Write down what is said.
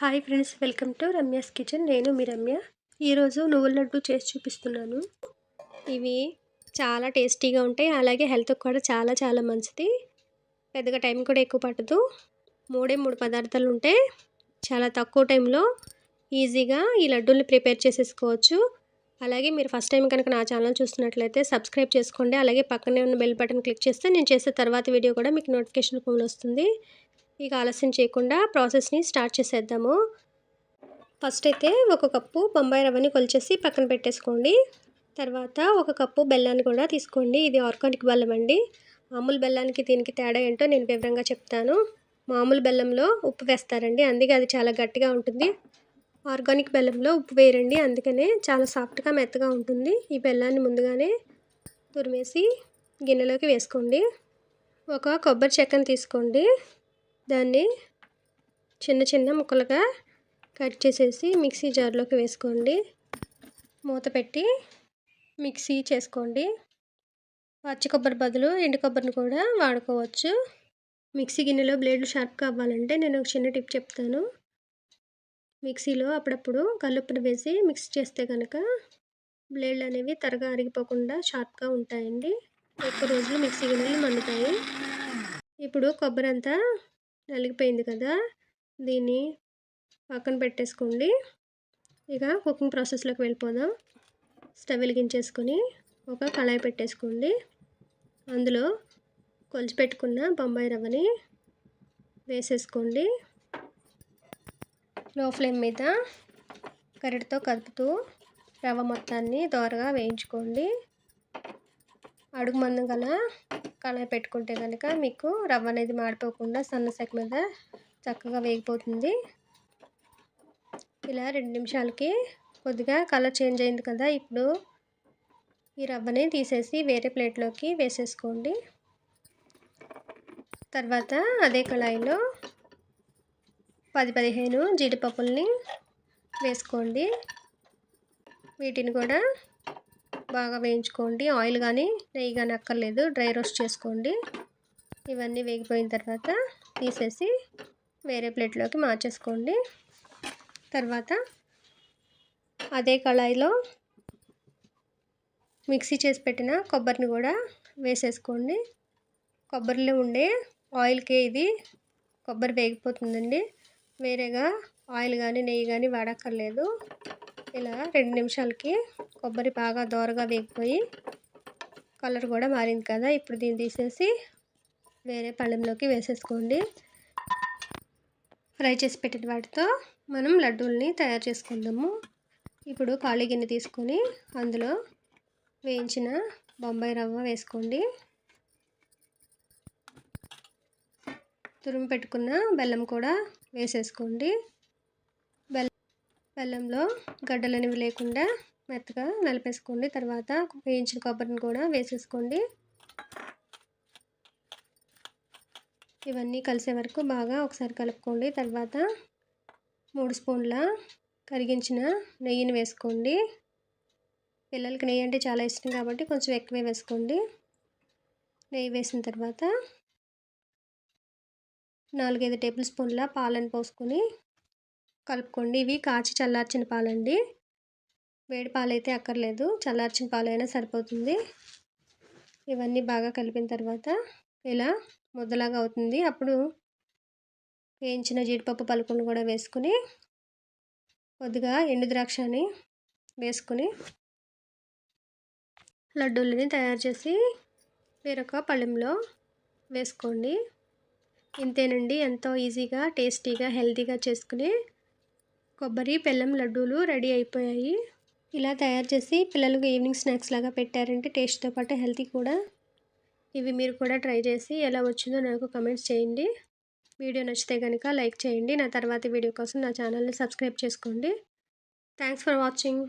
Hi friends welcome to Ramya's kitchen. నేను మీ రమ్య. ఈరోజు నువ్వుల లడ్డు చేసి చూపిస్తున్నాను. ఇవి చాలా టేస్టీగా ఉంటాయి. అలాగే హెల్త్కి కూడా చాలా చాలా మంచిది. పెద్దగా టైం కూడా ఎక్కువ పట్టదు. మూడే మూడు పదార్థాలు ఉంటాయి చాలా తక్కువ టైంలో ఈజీగా ఈ లడ్డూని ప్రిపేర్ చేసేసుకోవచ్చు. అలాగే మీరు ఫస్ట్ టైం కనుక నా ఛానల్ చూస్తున్నట్లయితే సబ్స్క్రైబ్ చేసుకోండి. అలాగే పక్కనే ఉన్న బెల్ బటన్ క్లిక్ చేస్తే నేను చేసే తర్వాత వీడియో కూడా మీకు నోటిఫికేషన్ ఫోన్ వస్తుంది. ఇక ఆలస్యం చేయకుండా ప్రాసెస్ని స్టార్ట్ చేసేద్దాము. ఫస్ట్ అయితే ఒక కప్పు బొంబాయి రవ్వని కొలిచేసి పక్కన పెట్టేసుకోండి. తర్వాత ఒక కప్పు బెల్లాన్ని కూడా తీసుకోండి. ఇది ఆర్గానిక్ బెల్లం అండి. మామూలు బెల్లానికి దీనికి తేడా ఏంటో నేను వివరంగా చెప్తాను. మామూలు బెల్లంలో ఉప్పు వేస్తారండి. అందుకే అది చాలా గట్టిగా ఉంటుంది. ఆర్గానిక్ బెల్లంలో ఉప్పు వేయరండి. అందుకనే చాలా సాఫ్ట్గా మెత్తగా ఉంటుంది. ఈ బెల్లాన్ని ముందుగానే తురిమేసి గిన్నెలోకి వేసుకోండి. ఒక కొబ్బరి చెక్కను తీసుకోండి. దాన్ని చిన్న చిన్న ముక్కలుగా కట్ చేసేసి మిక్సీ జార్లోకి వేసుకోండి. మూత పెట్టి మిక్సీ చేసుకోండి. పచ్చి కొబ్బరి బదులు ఎండు కొబ్బరిని కూడా వాడుకోవచ్చు. మిక్సీ గిన్నెలో బ్లేడ్లు షార్ప్గా అవ్వాలంటే నేను ఒక చిన్న టిప్ చెప్తాను. మిక్సీలో అప్పుడప్పుడు కల్లుప్పును వేసి మిక్స్ చేస్తే కనుక బ్లేడ్లు అనేవి త్వరగా అరిగిపోకుండా షార్ప్గా ఉంటాయండి. ఎక్కువ రోజులు మిక్సీ గిన్నెలు మండుతాయి. ఇప్పుడు కొబ్బరి అంతా నలిగిపోయింది కదా! దీన్ని పక్కన పెట్టేసుకోండి. ఇక కుకింగ్ ప్రాసెస్లోకి వెళ్ళిపోదాం. స్టవ్ వెలిగించేసుకొని ఒక కళాయి పెట్టేసుకోండి. అందులో కొలిచి పెట్టుకున్న బొంబాయి రవ్వని వేసేసుకోండి. లో ఫ్లేమ్ మీద కరెక్ట్తో కలుపుతూ రవ్వ మొత్తాన్ని దోరగా వేయించుకోండి. అడుగు మందం గల కళాయి పెట్టుకుంటే కనుక మీకు రవ్వ అనేది మాడిపోకుండా సన్నసెక మీద చక్కగా వేగిపోతుంది. ఇలా రెండు నిమిషాలకి కొద్దిగా కలర్ చేంజ్ అయింది కదా ఇప్పుడు ఈ రవ్వని తీసేసి వేరే ప్లేట్లోకి వేసేసుకోండి. తర్వాత అదే కళాయిలో పది పదిహేను జీడిపప్పుల్ని వేసుకోండి. వీటిని కూడా బాగా వేయించుకోండి. ఆయిల్ కానీ నెయ్యి కానీ అక్కర్లేదు. డ్రై రోస్ట్ చేసుకోండి. ఇవన్నీ వేగిపోయిన తర్వాత తీసేసి వేరే ప్లేట్లోకి మార్చేసుకోండి. తర్వాత అదే కళాయిలో మిక్సీ చేసి పెట్టిన కొబ్బరిని కూడా వేసేసుకోండి. కొబ్బరిలో ఉండే ఆయిల్కి ఇది కొబ్బరి వేగిపోతుందండి. వేరేగా ఆయిల్ కానీ నెయ్యి కానీ వాడక్కర్లేదు. ఇలా రెండు నిమిషాలకి కొబ్బరి బాగా దోరగా వేగిపోయి కలర్ కూడా మారింది కదా. ఇప్పుడు దీన్ని తీసేసి వేరే పళ్ళెంలోకి వేసేసుకోండి. ఫ్రై చేసి పెట్టిన వాటితో మనం లడ్డూల్ని తయారు చేసుకుందాము. ఇప్పుడు ఖాళీ గిన్నె తీసుకొని అందులో వేయించిన బొంబాయి రవ్వ వేసుకోండి. తురుము పెట్టుకున్న బెల్లం కూడా వేసేసుకోండి. బెల్లంలో గడ్డలు అనేవి లేకుండా మెత్తగా నలిపేసుకోండి. తర్వాత వేయించిన కొబ్బరిని కూడా వేసేసుకోండి. ఇవన్నీ కలిసే వరకు బాగా ఒకసారి కలుపుకోండి. తర్వాత మూడు స్పూన్ల కరిగించిన నెయ్యిని వేసుకోండి. పిల్లలకి నెయ్యి అంటే చాలా ఇష్టం కాబట్టి కొంచెం ఎక్కువే వేసుకోండి. నెయ్యి వేసిన తర్వాత నాలుగైదు టేబుల్ స్పూన్ల పాలను పోసుకొని కలుపుకోండి. ఇవి కాచి చల్లార్చిన పాలండి. వేడి పాలైతే అక్కర్లేదు. చల్లార్చిన పాలైనా సరిపోతుంది. ఇవన్నీ బాగా కలిపిన తర్వాత ఇలా ముద్దలాగా అవుతుంది. అప్పుడు వేయించిన జీడిపప్పు పలుకుని కూడా వేసుకుని కొద్దిగా ఎండు ద్రాక్షని వేసుకుని లడ్డూలని తయారు చేసి వేరొక పళ్ళెంలో వేసుకోండి. ఇంతేనండి. ఎంతో ఈజీగా టేస్టీగా హెల్తీగా చేసుకుని కొబ్బరి బెల్లం లడ్డూలు రెడీ అయిపోయాయి. ఇలా తయారు చేసి పిల్లలకు ఈవినింగ్ స్నాక్స్ లాగా పెట్టారంటే టేస్ట్తో పాటు హెల్తీ కూడా. ఇవి మీరు కూడా ట్రై చేసి ఎలా వచ్చిందో నాకు కమెంట్స్ చేయండి. వీడియో నచ్చితే కనుక లైక్ చేయండి. నా తర్వాత వీడియో కోసం నా ఛానల్ని సబ్స్క్రైబ్ చేసుకోండి. Thanks for watching.